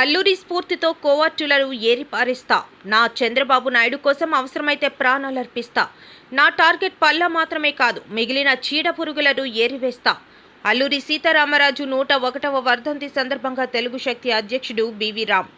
అల్లూరి స్ఫూర్తితో కోవర్టులను ఏరిపారిస్తా. నా చంద్రబాబు నాయుడు కోసం అవసరమైతే ప్రాణాలర్పిస్తా. నా టార్గెట్ పల్లా మాత్రమే కాదు మిగిలిన చీడ పురుగులను ఏరివేస్తా. అల్లూరి సీతారామరాజు నూట ఒకటవ వర్ధంతి సందర్భంగా తెలుగు శక్తి అధ్యక్షుడు బివి రామ్.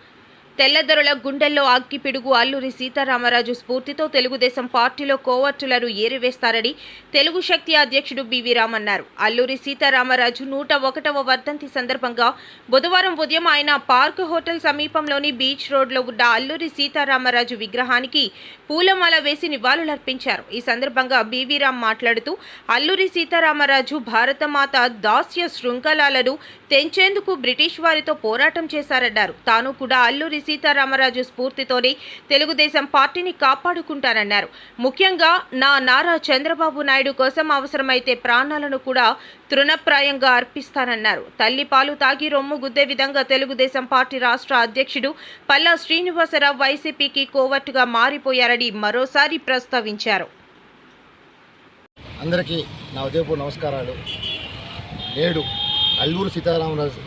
తెల్లదొరల గుండెల్లో అగ్గి పిడుగు అల్లూరి సీతారామరాజు స్ఫూర్తితో తెలుగుదేశం పార్టీలో కోవర్టులను ఏరివేస్తారని తెలుగు శక్తి అధ్యక్షుడు బివి రామ్ అన్నారు. అల్లూరి సీతారామరాజు నూట ఒకటవ వర్ధంతి సందర్భంగా బుధవారం ఉదయం ఆయన పార్క్ హోటల్ సమీపంలోని బీచ్ రోడ్లో ఉన్న అల్లూరి సీతారామరాజు విగ్రహానికి పూలమాల వేసి నివాళులర్పించారు. ఈ సందర్భంగా బివి రామ్ మాట్లాడుతూ అల్లూరి సీతారామరాజు భారతమాత దాస్య శృంఖలాలను తెంచేందుకు బ్రిటిష్ వారితో పోరాటం చేశారన్నారు. తాను కూడా అల్లూరి సీతారామరాజు స్ఫూర్తితోనే తెలుగుదేశం పార్టీని కాపాడుకుంటానన్నారు. ముఖ్యంగా నా నారా చంద్రబాబు నాయుడు కోసం అవసరమైతే ప్రాణాలను కూడా తృణప్రాయంగా అర్పిస్తానన్నారు. తల్లి పాలు తాగి రొమ్ము గుద్దే విధంగా తెలుగుదేశం పార్టీ రాష్ట్ర అధ్యక్షుడు పల్లా శ్రీనివాసరావు వైసీపీకి కోవర్టుగా మారిపోయారని మరోసారి ప్రస్తావించారు. అందరికీ నా ఉదయపూర్ నమస్కారాలు. నేడు అల్లూరు సీతారామరాజు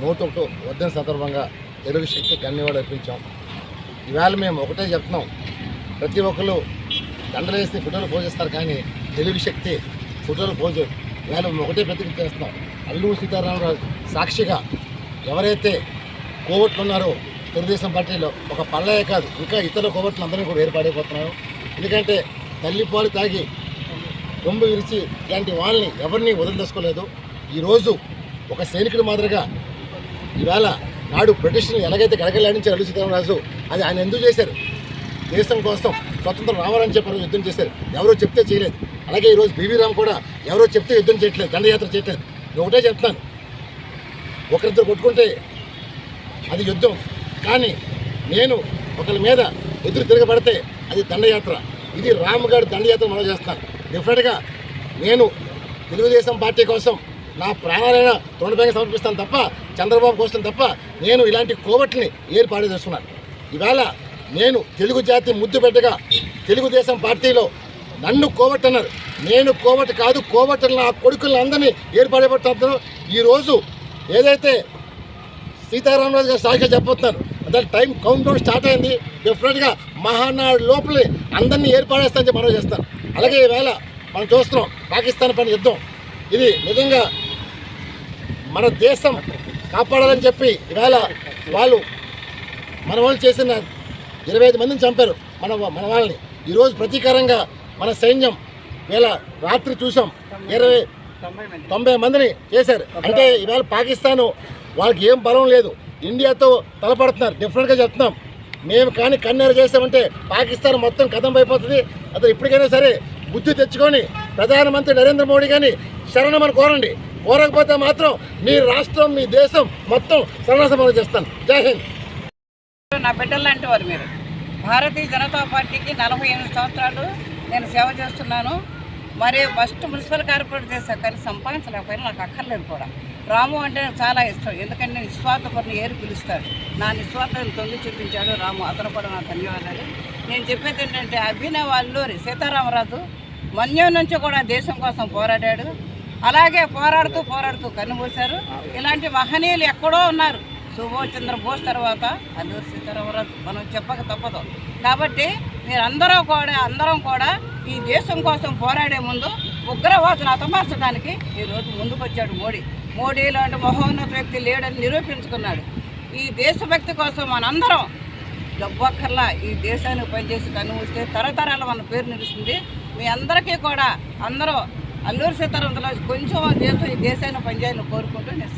నూట ఒకటో వద్దన సందర్భంగా తెలుగు శక్తి కన్నీవాడు అర్పించాం. ఇవాళ మేము ఒకటే చెప్తున్నాం. ప్రతి ఒక్కరు దండలేసి వేసి ఫోటోలు పోజేస్తారు కానీ తెలుగు శక్తి ఫోటోలు పోజు. ఇవాళ మేము ఒకటే ప్రతిజ్ఞ చేస్తున్నాం. అల్లూరు సీతారామరాజు సాక్షిగా ఎవరైతే కోవట్లు ఉన్నారో తెలుగుదేశం పార్టీలో ఒక పల్లయ్య కాదు ఇంకా ఇతర కోవట్లు అందరినీ కూడా ఏర్పాడైపోతున్నారు ఎందుకంటే తల్లిపాలు తాగి రొమ్ము విరిచి ఇలాంటి వాళ్ళని ఎవరిని వదిలిదేసుకోలేదు ఈరోజు ఒక సైనికుడి మాదిరిగా ఈవేళ నాడు బ్రిటిష్ని ఎలాగైతే గడగలాడించారు అల్లు సీతారామరాజు అది ఆయన ఎందుకు చేశారు? దేశం కోసం స్వతంత్రం రావాలని చెప్పి యుద్ధం చేశారు. ఎవరో చెప్తే చేయలేదు. అలాగే ఈరోజు బీవీ రామ్ కూడా ఎవరో చెప్తే యుద్ధం చేయట్లేదు దండయాత్ర చేయట్లేదు. నేను ఒకటే చెప్తాను ఒకరిద్దరు కొట్టుకుంటే అది యుద్ధం. కానీ నేను ఒకరి మీద ఎదురు తిరగబడితే అది దండయాత్ర. ఇది రామగారి దండయాత్ర మనం చేస్తాను డెఫినెట్గా నేను తెలుగుదేశం పార్టీ కోసం నా ప్రాణాలైనా తొండపైన సమర్పిస్తాను తప్ప చంద్రబాబు కోసం తప్ప నేను ఇలాంటి కోవట్ని ఏర్పాటు చేస్తున్నాను ఇవాళ నేను తెలుగు జాతి ముద్దు పెట్టగా తెలుగుదేశం పార్టీలో నన్ను కోవట్ అన్నారు నేను కోవట్ కాదు కోవట్ నా కొడుకులను అందరినీ ఏర్పడబట్టాను ఈరోజు ఏదైతే సీతారామరాజు గారు సాక్షిగా చెప్పబోతున్నారు అదే టైం కౌంట్ డౌన్ స్టార్ట్ అయింది. డెఫినెట్గా మహానాడు లోపలే అందరినీ ఏర్పాడేస్తానని చెప్పి మనం చేస్తాను అలాగే ఈవేళ మనం చూస్తున్నాం పాకిస్తాన్ పైన యుద్ధం ఇది నిజంగా మన దేశం కాపాడాలని చెప్పి ఇవాళ వాళ్ళు మన వాళ్ళు చేసిన ఇరవై ఐదు మందిని చంపారు మన మన వాళ్ళని. ఈరోజు ప్రతీకారంగా మన సైన్యం వీళ్ళ రాత్రి చూసాం. ఇరవై తొంభై మందిని చేశారు. అంటే ఈవేళ పాకిస్తాను వాళ్ళకి ఏం బలం లేదు. ఇండియాతో తలపడుతున్నారు. డిఫరెంట్గా చెప్తున్నాం. మేము కానీ కన్నెర చేసామంటే పాకిస్తాన్ మొత్తం కథం అయిపోతుంది. అతను ఇప్పటికైనా సరే బుద్ధి తెచ్చుకొని ప్రధానమంత్రి నరేంద్ర మోడీ కానీ శరణమని కోరండి. కోరకపోతే మాత్రం మీ రాష్ట్రం మీ దేశం మొత్తం సర్వసమానం చేస్తాను. జై హింద్. నా బిడ్డలు లాంటి వారు మీరు. భారతీయ జనతా పార్టీకి నలభై ఎనిమిది సంవత్సరాలు నేను సేవ చేస్తున్నాను. మరి ఫస్ట్ మున్సిపల్ కార్పొరేట్ చేశాను కానీ సంపాదించలేకపోయినా నాకు అక్కర్లేదు కూడా. రాము అంటే నాకు చాలా ఇష్టం. ఎందుకంటే నేను నిస్వార్థపడిని ఏరు పిలుస్తాడు. నా నిస్వార్థను తొంగి చూపించాడు రాము. అతను కూడా నా ధన్యవాదాలు. నేను చెప్పేది ఏంటంటే అభినవ్ అల్లూరి సీతారామరాజు మన్యం నుంచి కూడా దేశం కోసం పోరాడాడు. అలాగే పోరాడుతూ పోరాడుతూ కన్నుమూశారు ఇలాంటి మహనీయులు ఎక్కడో ఉన్నారు. సుభాష్ చంద్ర బోస్ తర్వాత అల్లూరి సీతారామరాజు మనం చెప్పక తప్పదు. కాబట్టి మీరందరూ కూడా అందరం కూడా ఈ దేశం కోసం పోరాడే ముందు ఉగ్రవాదులు అతమార్చడానికి ఈరోజు ముందుకొచ్చాడు మోడీ. మోడీ లాంటి మహోన్నత వ్యక్తి లేడని నిరూపించుకున్నాడు. ఈ దేశభక్తి కోసం మనందరం డబ్బక్కర్లా ఈ దేశానికి పనిచేసి కన్నుమూస్తే తరతరాల మన పేరు నిలుస్తుంది. మీ అందరికీ కూడా అందరూ అల్లూరు సీతారామరాజు కొంచెం దేశం ఈ దేశాన్ని పనిచేయాలని కోరుకుంటూ నేను